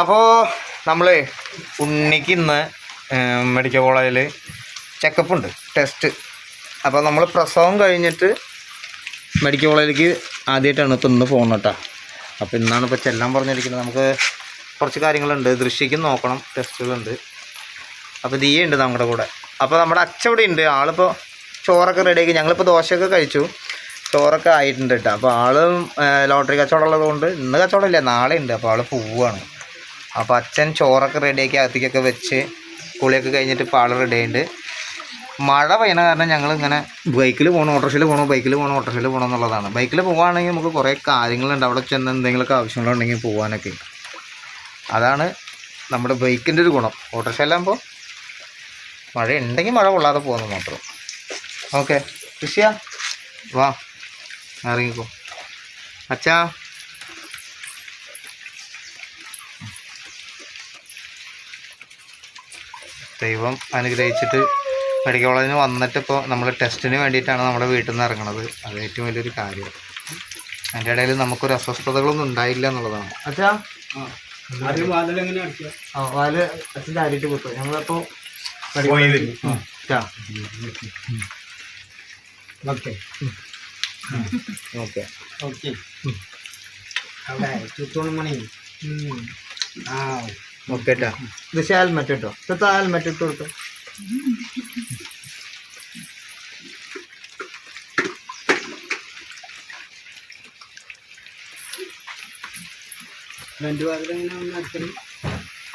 അപ്പോൾ നമ്മൾ ഉണ്ണിക്ക് ഇന്ന് മെഡിക്കൽ കോളേജിൽ ചെക്കപ്പ് ഉണ്ട് ടെസ്റ്റ് അപ്പോൾ നമ്മൾ പ്രസവം കഴിഞ്ഞിട്ട് മെഡിക്കൽ കോളേജിലേക്ക് ആദ്യമായിട്ടാണ് ഇപ്പോൾ ഇന്ന് പോകുന്നത് കേട്ടോ അപ്പോൾ ഇന്നാണ് ഇപ്പോൾ ചെല്ലാൻ പറഞ്ഞിരിക്കുന്നത്. നമുക്ക് കുറച്ച് കാര്യങ്ങളുണ്ട്. ദൃശ്യക്കും നോക്കണം. ടെസ്റ്റുകളുണ്ട്. അപ്പോൾ ദിയ ഉണ്ട് നമ്മുടെ കൂടെ. അപ്പോൾ നമ്മുടെ അച്ഛൻ ഇവിടെ ഉണ്ട്. ആളിപ്പോൾ ചോറൊക്കെ റെഡിയാക്കി ഞങ്ങളിപ്പോൾ ദോശയൊക്കെ കഴിച്ചു. ചോറൊക്കെ ആയിട്ടുണ്ട് കേട്ടോ അപ്പോൾ ആൾ ലോട്ടറി കച്ചവടം ഉള്ളതുകൊണ്ട് ഇന്ന് കച്ചവടം ഇല്ല നാളെ ഉണ്ട്. അപ്പോൾ ആൾ പോവുകയാണ് അപ്പോൾ അച്ഛൻ ചോറൊക്കെ റെഡിയാക്കി അകത്തേക്കൊക്കെ വെച്ച് കുളിയൊക്കെ കഴിഞ്ഞിട്ട് ഇപ്പോൾ ആൾ റെഡി ആയിട്ട് മഴ പെയ്യണ കാരണം ഞങ്ങൾ ഇങ്ങനെ ബൈക്കിൽ പോകണം ഓട്ടോറിക്ഷയിൽ പോകണം ബൈക്കിൽ പോകണം ഓട്ടോറിക്ഷയിൽ പോകണം എന്നുള്ളതാണ്. ബൈക്കിൽ പോകുകയാണെങ്കിൽ നമുക്ക് കുറേ കാര്യങ്ങളുണ്ട്. അവിടെ ചെന്ന് എന്തെങ്കിലുമൊക്കെ ആവശ്യങ്ങളുണ്ടെങ്കിൽ പോകാനൊക്കെ അതാണ് നമ്മുടെ ബൈക്കിന്റെ ഒരു ഗുണം. ഓട്ടോറിക്ഷയിലാകുമ്പോൾ മഴ ഉണ്ടെങ്കിൽ മഴ കൊള്ളാതെ പോകുന്നത് മാത്രം. ഓക്കെ. കൃഷിയാ വാ. ഇറങ്ങിക്കോ. അച്ഛാ. ദൈവം അനുഗ്രഹിച്ചിട്ട് മെഡിക്കൽ കോളേജിന് വന്നിട്ട് ഇപ്പോൾ നമ്മൾ ടെസ്റ്റിന് വേണ്ടിയിട്ടാണ് നമ്മുടെ വീട്ടിൽ നിന്ന് ഇറങ്ങണത്. അത് ഏറ്റവും വലിയൊരു കാര്യം. അതിന്റെ ഇടയിൽ നമുക്കൊരു അസ്വസ്ഥതകളൊന്നും ഉണ്ടായില്ല എന്നുള്ളതാണ്. അച്ഛാ. ആദ്യം വാതിൽ എങ്ങനെ അടിക്കുക ആ വാൽ ഞങ്ങളിപ്പോൾ ഓക്കെ. ഓക്കെ. ഓക്കെ. അവിടെ ചുറ്റോളം മണി. ആ ഓക്കെ കേട്ടോ ഇത് ഹെൽമെറ്റ് കേട്ടോ ഇപ്പത്തെ ഹെൽമെറ്റ് ഇട്ട് കൊടുത്തു.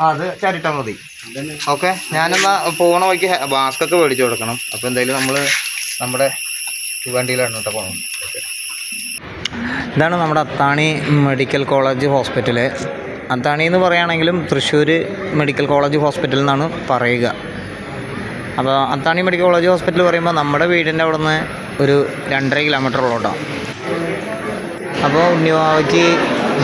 അത് ചാരിട്ടാൽ മതി. ഓക്കെ. ഞാനെന്നാ പോണ വഴിക്ക് മാസ്ക് ഒക്കെ മേടിച്ചു കൊടുക്കണം. അപ്പോൾ എന്തായാലും നമ്മൾ നമ്മുടെ വണ്ടിയിലാണ് കേട്ടോ പോകണം ഇതാണ് നമ്മുടെ Athani medical college hospital Athani എന്ന് പറയുകയാണെങ്കിലും തൃശ്ശൂർ മെഡിക്കൽ കോളേജ് ഹോസ്പിറ്റൽ എന്നാണ് പറയുക. അപ്പോൾ അത്താണി മെഡിക്കൽ കോളേജ് ഹോസ്പിറ്റൽ പറയുമ്പോൾ നമ്മുടെ വീടിന്റെ അവിടെ നിന്ന് ഒരു രണ്ടര കിലോമീറ്റർ ഉള്ളോട്ടാണ് അപ്പോൾ ഉണ്ണിവാവയ്ക്ക്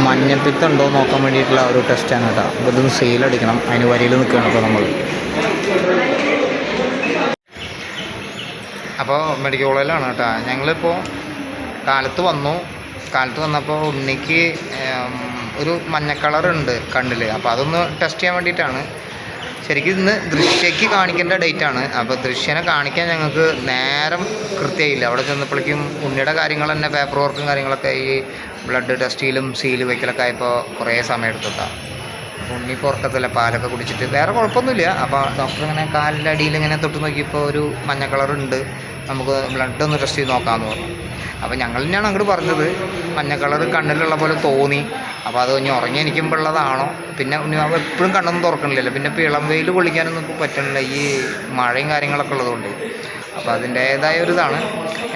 മഞ്ഞപ്പിത്തം ഉണ്ടോ എന്ന് നോക്കാൻ വേണ്ടിയിട്ടുള്ള ഒരു ടെസ്റ്റാണ് കേട്ടോ. അപ്പോൾ ഇതൊന്ന് സെയിലടിക്കണം അതിന് വരിയിൽ നിൽക്കുകയാണ് ഇപ്പോൾ നമ്മൾ അപ്പോൾ മെഡിക്കൽ കോളേജിലാണ് കേട്ടോ. ഞങ്ങളിപ്പോൾ കാലത്ത് വന്നു. കാലത്ത് വന്നപ്പോൾ ഉണ്ണിക്ക് ഒരു മഞ്ഞ കളറുണ്ട് കണ്ണിൽ അപ്പോൾ അതൊന്ന് ടെസ്റ്റ് ചെയ്യാൻ വേണ്ടിയിട്ടാണ്. ശരിക്കും ഇന്ന് ദൃശ്യയ്ക്ക് കാണിക്കേണ്ട ഡേറ്റ് ആണ്. അപ്പോൾ ദൃശ്യനെ കാണിക്കാൻ ഞങ്ങൾക്ക് നേരം കൃത്യമായില്ല അവിടെ ചെന്നപ്പോഴേക്കും ഉണ്ണിയുടെ കാര്യങ്ങൾ തന്നെ പേപ്പർ വർക്കും കാര്യങ്ങളൊക്കെ ഈ ബ്ലഡ് ടെസ്റ്റിലും സീൽ വയ്ക്കലൊക്കെ ആയപ്പോൾ കുറേ സമയം എടുത്തിട്ടാണ് ഉണ്ണി പുറക്കത്തില്ല പാലൊക്കെ കുടിച്ചിട്ട്. വേറെ കുഴപ്പമൊന്നുമില്ല. അപ്പോൾ ഡോക്ടർ ഇങ്ങനെ കാലിന്റെ അടിയിൽ ഇങ്ങനെ തൊട്ട് നോക്കിയപ്പോൾ ഒരു മഞ്ഞ കളറുണ്ട് നമുക്ക് ബ്ലഡ് ഒന്ന് ടെസ്റ്റ് ചെയ്ത് നോക്കാമെന്ന് പറഞ്ഞു. അപ്പോൾ ഞങ്ങൾ തന്നെയാണ് അങ്ങോട്ട് പറഞ്ഞത്. മഞ്ഞ കളർ കണ്ണിലുള്ള പോലെ തോന്നി. അപ്പോൾ അത് ഇനി ഉറങ്ങി എനിക്കുമ്പോൾ ഉള്ളതാണോ? പിന്നെ എപ്പോഴും കണ്ണൊന്നും തുറക്കണില്ലല്ലോ. പിന്നെ ഇപ്പോൾ ഇളം വെയിൽ കൊള്ളിക്കാനൊന്നും പറ്റണില്ല. ഈ മഴയും കാര്യങ്ങളൊക്കെ ഉള്ളതുകൊണ്ട്. അപ്പോൾ അതിന്റേതായ ഒരു ഇതാണ്.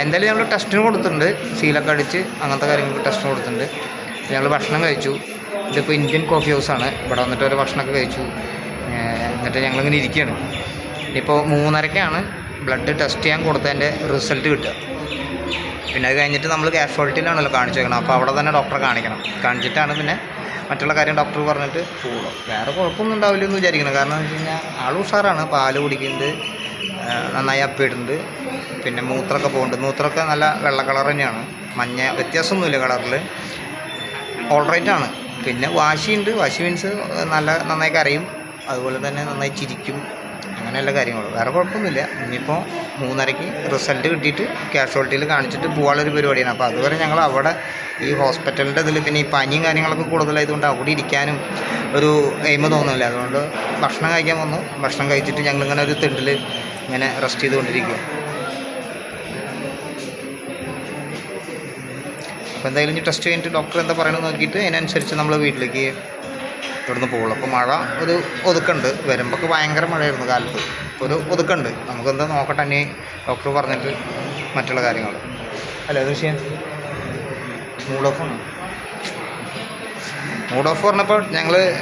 എന്തായാലും ഞങ്ങൾ ടെസ്റ്റിന് കൊടുത്തിട്ടുണ്ട്. സീലൊക്കെ അടിച്ച് അങ്ങനത്തെ കാര്യങ്ങൾക്ക് ടെസ്റ്റിന് കൊടുത്തിട്ടുണ്ട്. ഞങ്ങൾ ഭക്ഷണം കഴിച്ചു. ഇതിപ്പോൾ ഇന്ത്യൻ കോഫി ഹൗസാണ് ഇവിടെ വന്നിട്ട് ഒരു ഭക്ഷണമൊക്കെ കഴിച്ചു. എന്നിട്ട് ഞങ്ങളിങ്ങനെ ഇരിക്കുകയാണ് ഇപ്പോൾ മൂന്നരക്കാണ്. ബ്ലഡ് ടെസ്റ്റ് ചെയ്യാൻ കൊടുത്തതിന്റെ റിസൾട്ട് കിട്ടുക. പിന്നെ അത് കഴിഞ്ഞിട്ട് നമ്മൾ കാഷ്വാലിറ്റിയിലാണല്ലോ കാണിച്ചു വെക്കണം അപ്പോൾ അവിടെ തന്നെ ഡോക്ടറെ കാണിക്കണം. കാണിച്ചിട്ടാണ് പിന്നെ മറ്റുള്ള കാര്യം ഡോക്ടർ പറഞ്ഞിട്ട് പോകുള്ളൂ വേറെ കുഴപ്പമൊന്നും ഉണ്ടാവില്ല എന്ന് വിചാരിക്കണം കാരണം എന്ന് വെച്ച് കഴിഞ്ഞാൽ ആൾ ഉഷാറാണ്. പാൽ കുടിക്കുന്നുണ്ട്. നന്നായി അപ്പിടുന്നുണ്ട്. പിന്നെ മൂത്രമൊക്കെ പോകുന്നുണ്ട് മൂത്രമൊക്കെ നല്ല വെള്ള കളർ തന്നെയാണ്. മഞ്ഞ വ്യത്യാസമൊന്നുമില്ല കളറിൽ. ഓൾറൈറ്റ് ആണ്. പിന്നെ വാശിയുണ്ട്. വാശി മീൻസ് നല്ല നന്നായി കരയും. അതുപോലെ തന്നെ നന്നായി ചിരിക്കും. അങ്ങനെയുള്ള കാര്യങ്ങൾ വേറെ കുഴപ്പമൊന്നുമില്ല. ഇനിയിപ്പോൾ മൂന്നരയ്ക്ക് റിസൾട്ട് കിട്ടിയിട്ട് കാഷ്വാലിറ്റിയിൽ കാണിച്ചിട്ട് പോകാനുള്ളൊരു പരിപാടിയാണ്. അപ്പോൾ അതുവരെ ഞങ്ങൾ അവിടെ ഈ ഹോസ്പിറ്റലിന്റെ ഇതിൽ പിന്നെ ഈ പനിയും കാര്യങ്ങളൊക്കെ കൂടുതലായതുകൊണ്ട് അവിടെ ഇരിക്കാനും ഒരു എയിമ് തോന്നുന്നില്ല. അതുകൊണ്ട് ഭക്ഷണം കഴിക്കാൻ വന്നു. ഭക്ഷണം കഴിച്ചിട്ട് ഞങ്ങളിങ്ങനെ ഒരു തിണ്ടിൽ ഇങ്ങനെ റെസ്റ്റ് ചെയ്തുകൊണ്ടിരിക്കുക അപ്പോൾ എന്തായാലും ടെസ്റ്റ് കഴിഞ്ഞിട്ട് ഡോക്ടർ എന്താ പറയണമെന്ന് നോക്കിയിട്ട് അതിനനുസരിച്ച് നമ്മൾ വീട്ടിലേക്ക് ഇവിടുന്ന് പോകുള്ളൂ. അപ്പോൾ മഴ ഒരു ഒതുക്കുണ്ട്. വരുമ്പോൾ ഭയങ്കര മഴയായിരുന്നു കാലത്ത്. ഇപ്പോൾ ഒരു ഒതുക്കുണ്ട്. നമുക്കെന്താ നോക്കട്ടെ ഇനി ഡോക്ടർ പറഞ്ഞിട്ട് മറ്റുള്ള കാര്യങ്ങൾ. അല്ല തീർച്ചയായും മൂഡ് ഓഫ് ആണ്? മൂഡ് ഓഫ് പറഞ്ഞപ്പോൾ ഞങ്ങൾ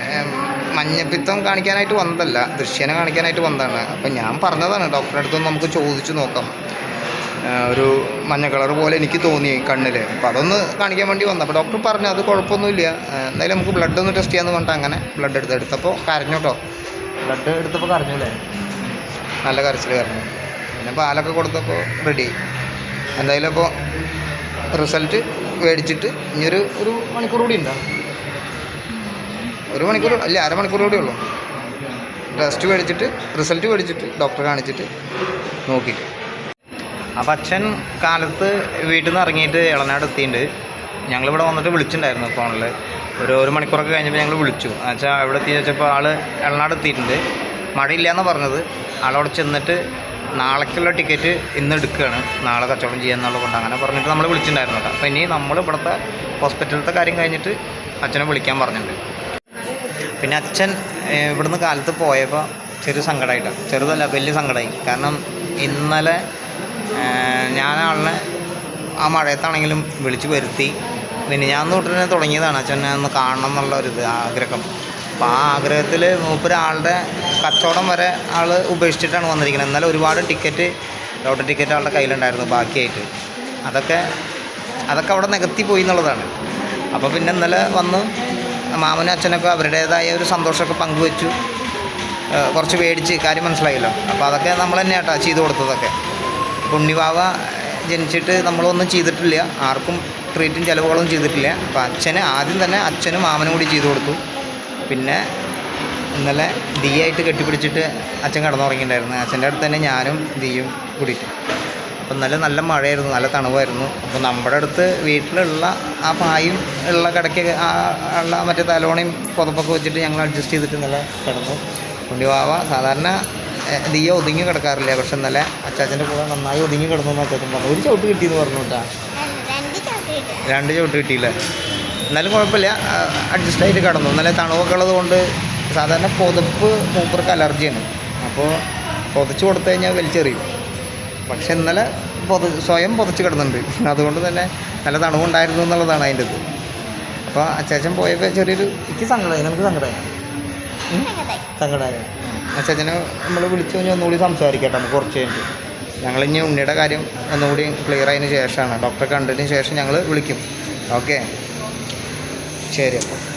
മഞ്ഞപ്പിത്തം കാണിക്കാനായിട്ട് വന്നതല്ല. ദൃശ്യനെ കാണിക്കാനായിട്ട് വന്നതാണ്. അപ്പം ഞാൻ പറഞ്ഞതാണ് ഡോക്ടറെ അടുത്തൊന്ന് നമുക്ക് ചോദിച്ചു നോക്കാം. ഒരു മഞ്ഞ കളർ പോലെ എനിക്ക് തോന്നി കണ്ണിൽ അപ്പോൾ അതൊന്ന് കാണിക്കാൻ വേണ്ടി വന്നു. അപ്പോൾ ഡോക്ടർ പറഞ്ഞു അത് കുഴപ്പമൊന്നുമില്ല. എന്തായാലും നമുക്ക് ബ്ലഡ് ഒന്ന് ടെസ്റ്റ് ചെയ്യാമെന്ന് പറഞ്ഞിട്ട് അങ്ങനെ ബ്ലഡ് എടുത്ത് എടുത്തപ്പോൾ കരഞ്ഞു കേട്ടോ ബ്ലഡ് എടുത്തപ്പോൾ കരഞ്ഞല്ലേ? നല്ല കരച്ചിൽ കരഞ്ഞു. പിന്നെ പാലൊക്കെ കൊടുത്തപ്പോൾ റെഡി എന്തായാലും അപ്പോൾ റിസൾട്ട് മേടിച്ചിട്ട് ഇനിയൊരു ഒരു മണിക്കൂർ കൂടി ഉണ്ടോ? ഒരു മണിക്കൂർ അല്ല അരമണിക്കൂർ കൂടി ഉള്ളൂ. ടെസ്റ്റ് മേടിച്ചിട്ട് റിസൾട്ട് മേടിച്ചിട്ട് ഡോക്ടറെ കാണിച്ചിട്ട് നോക്കി. അപ്പം അച്ഛൻ കാലത്ത് വീട്ടിൽ നിന്ന് ഇറങ്ങിയിട്ട് ഇളനാട് എത്തിയിട്ടുണ്ട്. ഞങ്ങളിവിടെ വന്നിട്ട് വിളിച്ചിട്ടുണ്ടായിരുന്നു ഫോണിൽ ഒരു ഒരു മണിക്കൂറൊക്കെ കഴിഞ്ഞപ്പോൾ ഞങ്ങൾ വിളിച്ചു. അച്ഛാ ഇവിടെ എത്തി? വെച്ചപ്പോൾ ആൾ ഇളനാട് എത്തിയിട്ടുണ്ട്. മഴയില്ല എന്ന് പറഞ്ഞത് ആളവിടെ ചെന്നിട്ട് നാളേക്കുള്ള ടിക്കറ്റ് ഇന്ന് എടുക്കുകയാണ്. നാളെ കച്ചവടം ചെയ്യാന്നുള്ളത് കൊണ്ട് അങ്ങനെ പറഞ്ഞിട്ട് നമ്മൾ വിളിച്ചിട്ടുണ്ടായിരുന്നു കേട്ടോ. അപ്പോൾ ഇനി നമ്മൾ ഇവിടുത്തെ ഹോസ്പിറ്റലത്തെ കാര്യം കഴിഞ്ഞിട്ട് അച്ഛനെ വിളിക്കാൻ പറഞ്ഞിട്ടുണ്ട്. പിന്നെ അച്ഛൻ ഇവിടുന്ന് കാലത്ത് പോയപ്പോൾ ചെറിയ സങ്കടമായിട്ടാണ് ചെറുതല്ല വലിയ സങ്കടമായി കാരണം ഇന്നലെ ഞാൻ ആളിനെ ആ മഴയത്താണെങ്കിലും വിളിച്ചു വരുത്തി. പിന്നെ ഞാൻ തൊട്ട് തുടങ്ങിയതാണ് അച്ഛനെ ഒന്ന് കാണണം എന്നുള്ള ഒരു ആഗ്രഹം. അപ്പോൾ ആ ആഗ്രഹത്തിൽ മൂപ്പരാളുടെ കച്ചവടം വരെ ആൾ ഉപേക്ഷിച്ചിട്ടാണ് വന്നിരിക്കുന്നത്. എന്നാലും ഒരുപാട് ടിക്കറ്റ് ലോട്ടറി ടിക്കറ്റ് ആളുടെ കയ്യിലുണ്ടായിരുന്നു ബാക്കിയായിട്ട്. അതൊക്കെ അതൊക്കെ അവിടെ നികത്തി പോയി എന്നുള്ളതാണ്. അപ്പോൾ പിന്നെ ഇന്നലെ വന്ന്. മാമനും അച്ഛനൊക്കെ അവരുടേതായ ഒരു സന്തോഷമൊക്കെ പങ്കുവെച്ചു. കുറച്ച് മേടിച്ച്. കാര്യം മനസ്സിലായല്ലോ. അപ്പോൾ അതൊക്കെ നമ്മൾ തന്നെ കേട്ടോ ചെയ്തു കൊടുത്തതൊക്കെ. ഉണ്ണിവാവ ജനിച്ചിട്ട് നമ്മളൊന്നും ചെയ്തിട്ടില്ല. ആർക്കും ട്രീറ്റും ചിലവുകളൊന്നും ചെയ്തിട്ടില്ല. അപ്പോൾ അച്ഛന് ആദ്യം തന്നെ അച്ഛനും മാമനും കൂടി ചെയ്തു കൊടുത്തു. പിന്നെ ഇന്നലെ ആയിട്ട് കെട്ടിപ്പിടിച്ചിട്ട് അച്ഛൻ കിടന്നുറങ്ങിയിട്ടുണ്ടായിരുന്നു. അച്ഛന്റെ അടുത്ത് തന്നെ ഞാനും ദിയും കൂടിയിട്ട്. അപ്പം നല്ല നല്ല മഴയായിരുന്നു നല്ല തണുവായിരുന്നു. അപ്പോൾ നമ്മുടെ അടുത്ത് വീട്ടിലുള്ള ആ പായും ഉള്ള കിടക്ക ആ ഉള്ള മറ്റേ തലോണയും പുതപ്പൊക്കെ വെച്ചിട്ട് ഞങ്ങൾ അഡ്ജസ്റ്റ് ചെയ്തിട്ട് നല്ല കിടന്നു. കുണ്ടിവാവ സാധാരണ ദിയ ഒതുങ്ങി കിടക്കാറില്ല? പക്ഷെ ഇന്നലെ അച്ചാച്ചന്റെ കൂടെ നന്നായി ഒതുങ്ങി കിടന്നു എന്ന് അച്ചാച്ചൻ പറഞ്ഞു. ഒരു ചവിട്ട് കിട്ടിയെന്ന് പറഞ്ഞു കേട്ടാ. രണ്ട് ചവിട്ട് കിട്ടിയില്ല? എന്നാലും കുഴപ്പമില്ല. അഡ്ജസ്റ്റ് ആയിട്ട് കിടന്നു. ഇന്നലെ തണുവൊക്കെ ഉള്ളത് കൊണ്ട് സാധാരണ പുതപ്പ് മൂപ്പർക്ക് അലർജിയാണ്. അപ്പോൾ പുതച്ച് കൊടുത്തു കഴിഞ്ഞാൽ വലിച്ചെറിയും. പക്ഷെ ഇന്നലെ പൊത സ്വയം പുതച്ച് കിടന്നുണ്ട് അതുകൊണ്ട് തന്നെ നല്ല തണുവുണ്ടായിരുന്നു എന്നുള്ളതാണ് അതിന്റെ ഇത് അപ്പോൾ അച്ചാച്ചൻ പോയപ്പോൾ ചെറിയൊരു എനിക്ക് സങ്കടമായി നമുക്ക് സങ്കടമായി സങ്കടമായി അച്ചാച്ചനെ നമ്മൾ വിളിച്ചു കഴിഞ്ഞാൽ ഒന്നുകൂടി സംസാരിക്കട്ടെ നമുക്ക് കുറച്ച് കഴിഞ്ഞിട്ട്. ഞങ്ങളിനി ഉണ്ണിയുടെ കാര്യം ഒന്നുകൂടി ക്ലിയർ ആയതിന് ശേഷമാണ്. ഡോക്ടറെ കണ്ടതിന് ശേഷം ഞങ്ങൾ വിളിക്കും. ഓക്കെ? ശരി അപ്പോൾ.